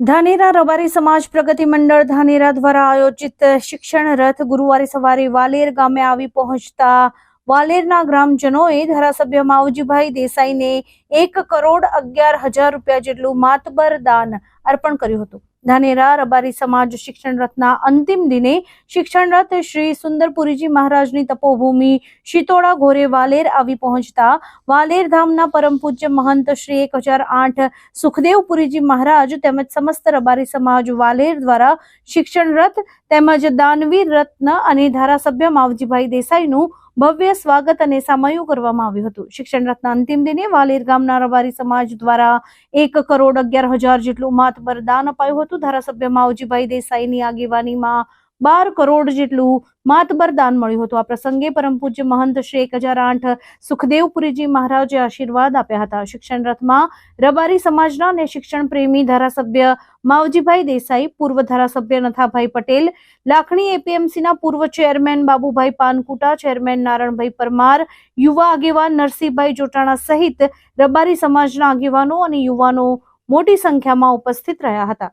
ધાનેરા રબારી સમાજ પ્રગતિ મંડળ ધાનેરા દ્વારા આયોજિત શિક્ષણ રથ ગુરુવારે સવારે વાલેર ગામે આવી પહોંચતા વાલેરના ગ્રામજનોએ ધારાસભ્ય માવજીભાઈ દેસાઈને એક કરોડ અગિયાર હજાર રૂપિયા જેટલું માતબર દાન અર્પણ કર્યું હતું. ધાનેરા, રબારી સમાજ શિક્ષણ રથના અંતિમ દિને શિક્ષણ રથ શ્રી સુંદરપુરીજી મહારાજની તપોભૂમિ શિતોડા ઘોરે વાલેર આવી પહોંચતા વાલેર ધામના પરમ પૂજ્ય મહંત શ્રી એક હજાર આઠ સુખદેવપુરીજી મહારાજ તેમજ સમસ્ત રબારી સમાજ વાલેર દ્વારા શિક્ષણ રથ તેમજ દાનવીર રત્ન અને ધારાસભ્ય માવજીભાઈ દેસાઈનું ભવ્ય સ્વાગત અને સામયું કરવામાં આવ્યું હતું. શિક્ષણ રત્ન અંતિમ દિને વાલેર ગામના રબારી સમાજ દ્વારા એક કરોડ અગિયાર હજાર જેટલું માતબર દાન અપાયું હતું. ધારાસભ્ય માવજીભાઈ દેસાઈની આગેવાનીમાં બાર કરોડ જેટલું માતબર દાન મળ્યું હતું. આ પ્રસંગે પરમ પૂજ્ય મહંત શ્રી એક હજાર આઠ સુખદેવપુરીજી મહારાજે આશીર્વાદ આપ્યા હતા. શિક્ષણ રથમાં રબારી સમાજના અને શિક્ષણ પ્રેમી ધારાસભ્ય માવજીભાઈ દેસાઈ, પૂર્વ ધારાસભ્ય નથાભાઈ પટેલ, લાખણી એપીએમસીના પૂર્વ ચેરમેન બાબુભાઈ પાનકુટા, ચેરમેન નારણભાઈ પરમાર, યુવા આગેવાન નરસિંહભાઈ જોટાણા સહિત રબારી સમાજના આગેવાનો અને યુવાનો મોટી સંખ્યામાં ઉપસ્થિત રહ્યા હતા.